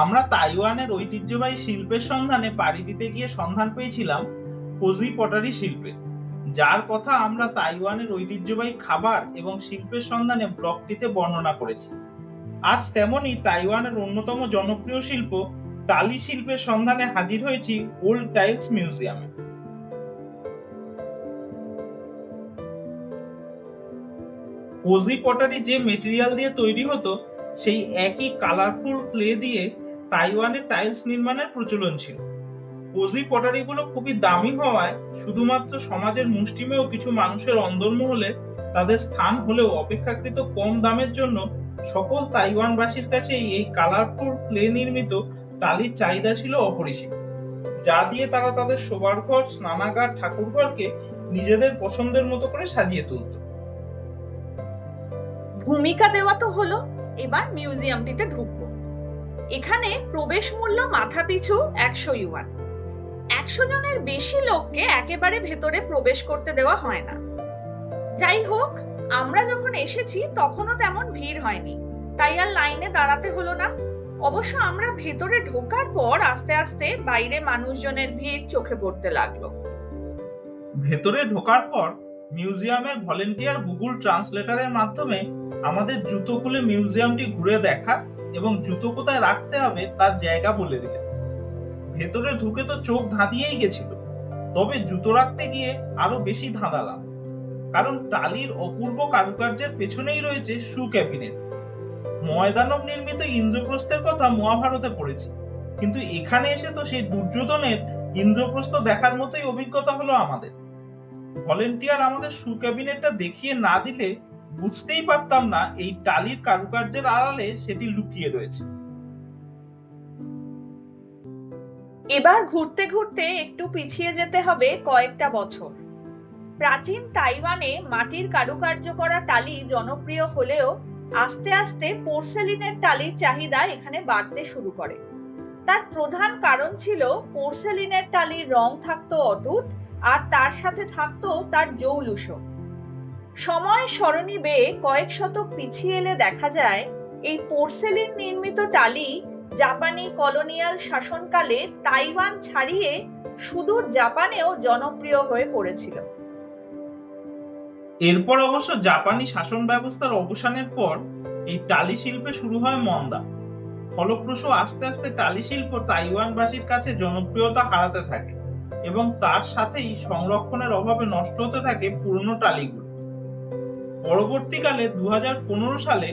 আমরা তাইওয়ানের ঐতিহ্যবাহী শিল্পের সন্ধানে পাড়ি দিতে গিয়ে সন্ধান পেয়েছিলাম কোজি পটারি শিল্পের যার কথা আমরা তাইওয়ানের ঐতিহ্যবাহী খাবার এবং শিল্পের সন্ধানে ব্লগটিতে বর্ণনা করেছি। আজ তেমনই তাইওয়ানের অন্যতম জনপ্রিয় শিল্প টালি শিল্পের সন্ধানে হাজির হয়েছি ওল্ড টাইলস মিউজিয়ামে। কোজি পটারি যে মেটেরিয়াল দিয়ে তৈরি হতো, সেই একই কালারফুল ক্লে দিয়ে তাইওয়ানে টাইলস নির্মাণের প্রচলন ছিল। কোজি পটারিগুলো খুবই দামি হওয়ায় শুধুমাত্র সমাজের মুষ্টিমেয় কিছু মানুষের অন্দরমহলে তাদের স্থান হলেও অপেক্ষাকৃত কম দামের জন্য সকল তাইওয়ানবাসীর কাছেই এই কালারফুল ক্লে নির্মিত টালির চাহিদা ছিল অপরিসীম, যা দিয়ে তারা তাদের শোবার ঘর স্নানাগার, ঠাকুরঘরকে নিজেদের পছন্দের মতো করে সাজিয়ে তুলত। ভূমিকা দেওয়া তো হলো, এবার মিউজিয়ামটিতে ঢুকবো। এখানে প্রবেশ মূল্য মাথা পিছু একশো ইউয়ান। একশো জনের বেশি লোককে একেবারে ভেতরে প্রবেশ করতে দেওয়া হয় না। যাই হোক, আমরা যখন এসেছি, তখনও তেমন ভিড় হয়নি। তাই আর লাইনে দাঁড়াতে হলো না। অবশ্য আমরা ভেতরে ঢোকার পর আস্তে আস্তে বাইরে মানুষজনের ভিড় চোখে পড়তে লাগল। ভেতরে ঢোকার পর মিউজিয়ামের ভলেন্টিয়ার গুগল ট্রান্সলেটারের মাধ্যমে আমাদের জুতো খুলে মিউজিয়ামটি ঘুরে দেখা এবং জুতো কোথায় রাখতে হবে তার জায়গা বলে দিলেন। ভেতরে ঢুকে তো চোখ ধাঁধিয়েই গেছিল। তবে জুতো রাখতে গিয়ে আরও বেশি ধাঁধালাম। কারণ টালির অপূর্ব কারুকার্যের পেছনেই রয়েছে শু ক্যাবিনেট। ময়দানব নির্মিত ইন্দ্রপ্রস্থের কথা মহাভারতে পড়েছি। কিন্তু এখানে এসে তো সেই দুর্যোধনের ইন্দ্রপ্রস্থ দেখার মতোই অভিজ্ঞতা হলো আমাদের। ভলেন্টিয়ার আমাদের শু ক্যাবিনেটটা দেখিয়ে না দিলে বুঝতেই পারতাম না এই টালির কারুকার্যের আড়ালে সেটি লুকিয়ে রয়েছে। এবার ঘুরতে ঘুরতে একটু পিছিয়ে যেতে হবে কয়েকটা বছর। প্রাচীন তাইওয়ানে মাটির কারুকার্য করা টালি জনপ্রিয় হলেও আস্তে আস্তে পোর্সেলিনের টালির চাহিদা এখানে বাড়তে শুরু করে। তার প্রধান কারণ ছিল পোর্সেলিনের টালির রং থাকতো অটুট আর তার সাথে থাকতো তার জৌলুস সময় সরণি বেয়ে কয়েক শতক পিছিয়ে এলে দেখা যায়, এই পোর্সেলিন নির্মিত টালি জাপানি কলোনিয়াল শাসনকালে তাইওয়ান ছাড়িয়ে সুদূর জাপানেও জনপ্রিয় হয়ে পড়েছিল। এরপর অবশ্য জাপানি শাসন ব্যবস্থার অবসানের পর এই টালি শিল্পে শুরু হয় মন্দা। ফলপ্রসূ আস্তে আস্তে টালি শিল্প তাইওয়ানবাসীর কাছে জনপ্রিয়তা হারাতে থাকে এবং তার সাথেই সংরক্ষণের অভাবে নষ্ট হতে থাকে পুরনো টালিগুলো। পরবর্তীকালে দু হাজার পনেরো সালে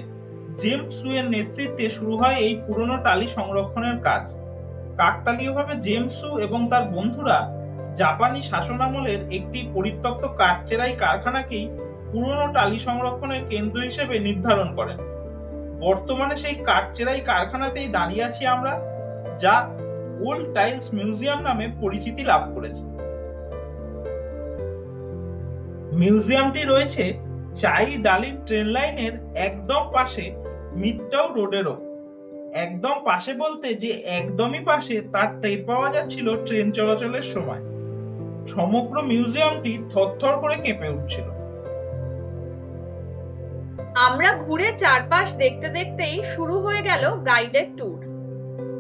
জেমস সুয়ের নেতৃত্বে শুরু হয় এই পুরনো টালি সংরক্ষণের কাজ। কাকতালীয়ভাবে জেমস সু এবং তার বন্ধুরা জাপানি শাসনামলের একটি পরিত্যক্ত কাঠচেরাই কারখানাকেই পুরনো টালি সংরক্ষণের কেন্দ্র হিসেবে নির্ধারণ করেন। বর্তমানে সেই কাঠচেরাই কারখানাতেই দাঁড়িয়ে আছি আমরা, যা ওল্ড টাইলস মিউজিয়াম নামে পরিচিতি লাভ করেছে। মিউজিয়ামটি রয়েছে চাই ডালির ট্রেন লাইনের একদম পাশে মিডটাউ রোডেরও। একদম পাশে বলতে যে একদমই পাশে তার টের পাওয়া যাচ্ছিল ট্রেন চলাচলের সময়। সমগ্র মিউজিয়ামটি থরথর করে কেঁপে উঠছিল। আমরা ঘুরে চারপাশ দেখতে দেখতেই শুরু হয়ে গেল গাইডেড ট্যুর।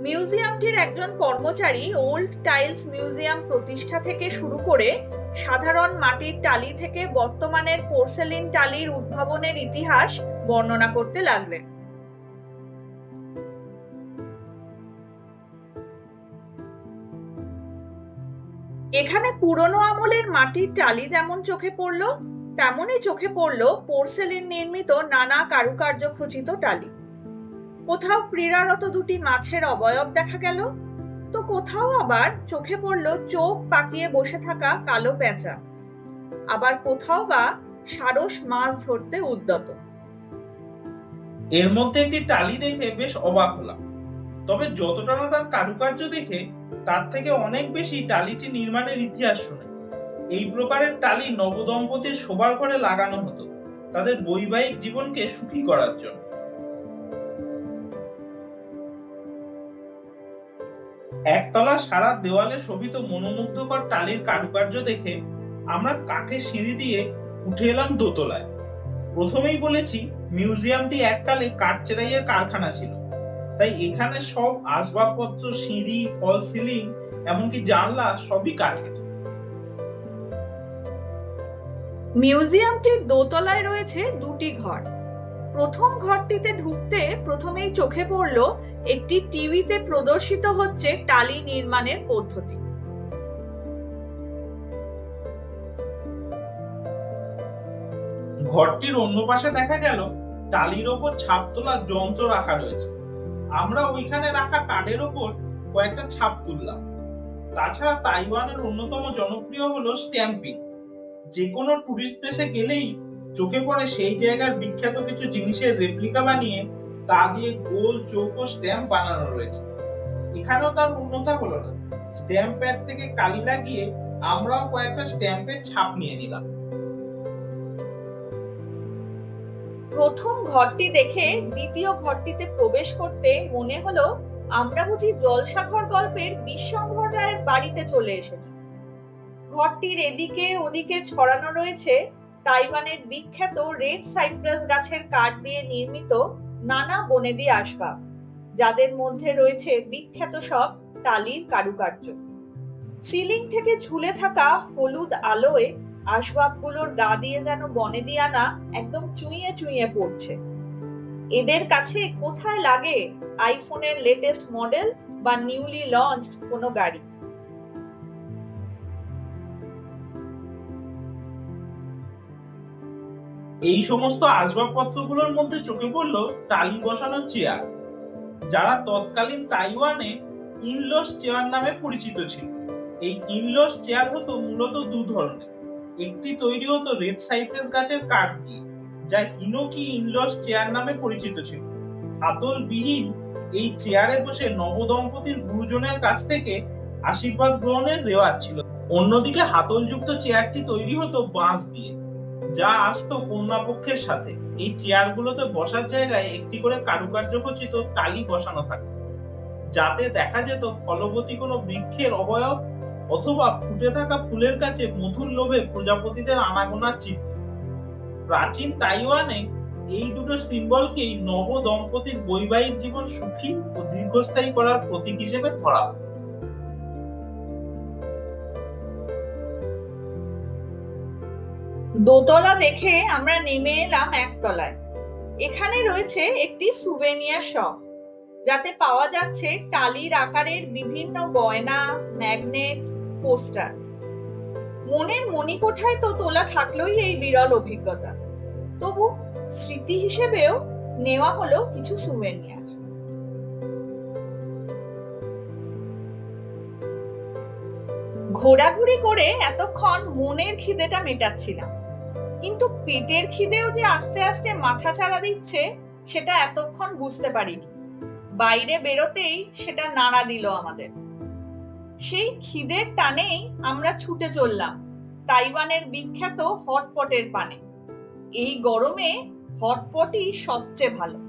মিউজিয়ামটির একজন কর্মচারী ওল্ড টাইলস মিউজিয়াম প্রতিষ্ঠা থেকে শুরু করে সাধারণ মাটির টালি থেকে বর্তমানের পোর্সেলিন টালির উদ্ভাবনের ইতিহাস বর্ণনা করতে লাগলেন। এখানে পুরনো আমলের মাটির টালি যেমন চোখে পড়ল, তেমনই চোখে পড়ল পোর্সেলিন নির্মিত নানা কারুকার্য খচিত টালি। কোথাও ক্রীড়ারত দুটি মাছের অবয়ব দেখা গেল তো কোথাও আবার চোখে পড়ল চোখ পাকিয়ে বসে থাকা কালো পেঁচা আবার কোথাও বা সারস মাছ ধরতে উদ্যত। এর মধ্যে একটি টালি দেখে বেশ অবাক হলাম। তবে যতটা না তার কারুকার্য দেখে, তার থেকে অনেক বেশি টালিটি নির্মাণের ইতিহাস শুনে। এই প্রকারের টালি নবদম্পতির শোবার ঘরে লাগানো হতো, তাদের বৈবাহিক জীবনকে সুখী করার জন্য। একতলা সারা দেওয়ালে শোভিত মনোমুগ্ধকর টালির কারুকার্য দেখে আমরা কাঠের সিঁড়ি দিয়ে উঠে এলাম দোতলায়। প্রথমেই বলেছি, মিউজিয়ামটি এককালে কাঠ চেরাইয়ের কারখানা ছিল। তাই এখানে সব আসবাবপত্র, সিঁড়ি, ফল সিলিং, এমনকি জানলা সবই কাঠের। মিউজিয়ামটির দোতলায় রয়েছে দুটি ঘর। প্রথম ঘরটিতে ঢুকতে প্রথমেই চোখে পড়ল একটি টিভিতে প্রদর্শিত হচ্ছে টালি নির্মাণের পদ্ধতি। ঘরটির অন্য পাশে দেখা গেল টালির ওপর ছাপ তোলার যন্ত্র রাখা রয়েছে। আমরা ওইখানে রাখা কার্ডের ওপর কয়েকটা ছাপ তুললাম। তাছাড়া তাইওয়ানের অন্যতম জনপ্রিয় হলো স্ট্যাম্পিং। যে কোনো টুরিস্ট প্লেসে গেলেই চোখে পড়ে সেই জায়গার বিখ্যাত কিছু জিনিসের রেপ্লিকা বানিয়ে তা দিয়ে গোল চৌকো স্ট্যাম্প বানানো রয়েছে। এখানেও তার উন্নতা হলো না। স্ট্যাম্প প্যাড থেকে কালি লাগিয়ে আমরাও কয়েকটা স্ট্যাম্পের ছাপ নিয়ে নিলাম। প্রথম ঘরটি দেখে দ্বিতীয় ঘরটিতে প্রবেশ করতে মনে হলো আমরা বুঝি জলসাঘর গল্পের বিশ্বম্ভর রায়ের বাড়িতে চলে এসেছি। ঘরটির এদিকে ওদিকে ছড়ানো রয়েছে তাইওয়ানের বিখ্যাত রেড সাইপ্রাস গাছের কাঠ দিয়ে নির্মিত নানা বনেদি আসবাব, যাদের মধ্যে রয়েছে বিখ্যাত সব টালির কারুকার্য। সিলিং থেকে ঝুলে থাকা হলুদ আলোয় আসবাবগুলোর গা দিয়ে যেন বনেদি আনা একদম চুইয়ে চুইয়ে পড়ছে। এদের কাছে কোথায় লাগে আইফোনের লেটেস্ট মডেল বা নিউলি লঞ্চড কোনো গাড়ি? এই সমস্ত আসবাবপত্রগুলোর মধ্যে চোখে পড়ল টালি বসানোর চেয়ার যারা তৎকালীন তাইওয়ানে ইনলস চেয়ার নামে পরিচিত ছিল। এই ইনলস চেয়ার হতো মূলত দু ধরনের। একটি তৈরি হতো রেড সাইপ্রেস গাছের কাঠ দিয়ে, যা হিনোকি ইনলস চেয়ার নামে পরিচিত ছিল। হাতল বিহীন এই চেয়ারে বসে নবদম্পতির গুরুজনের কাছ থেকে আশীর্বাদ গ্রহণের রেওয়াজ ছিল। অন্যদিকে হাতলযুক্ত চেয়ারটি তৈরি হতো বাঁশ দিয়ে। যা আসতো কন্যাপক্ষের সাথে। এই চেয়ারগুলোতে বসার জায়গায় একটি করে কারুকার্য খচিত টালি বসানো থাকে। যাতে দেখা যেত ফলবতী কোনো বৃক্ষের অবয়ব অথবা ফুটে থাকা ফুলের কাছে মধুর লোভে প্রজাপতিদের আনাগোনার চিত্র প্রাচীন তাইওয়ানে এই দুটো সিম্বলকেই নব দম্পতির বৈবাহিক জীবন সুখী ও দীর্ঘস্থায়ী করার প্রতীক হিসেবে ধরা হয়। দোতলা দেখে আমরা নেমে এলাম একতলায়। এখানে রয়েছে একটি সুভেনিয়ার শপ যাতে পাওয়া যাচ্ছে টালির আকারের বিভিন্ন গয়না ম্যাগনেট পোস্টার মনের মণিকোঠায় তো তোলা থাকলোই এই বিরল অভিজ্ঞতা। তবু স্মৃতি হিসেবেও নেওয়া হলো কিছু সুভেনিয়ার ঘোরাঘুরি করে এতক্ষণ মনের খিদেটা মেটাচ্ছিলাম। কিন্তু পেটের খিদেও যে আস্তে আস্তে মাথা চাড়া দিচ্ছে, সেটা এতক্ষণ বুঝতে পারিনি। বাইরে বেরোতেই সেটা নাড়া দিল আমাদের। সেই খিদের টানেই আমরা ছুটে চললাম, তাইওয়ানের বিখ্যাত হটপটের পানে। এই গরমে হটপটই সবচেয়ে ভালো।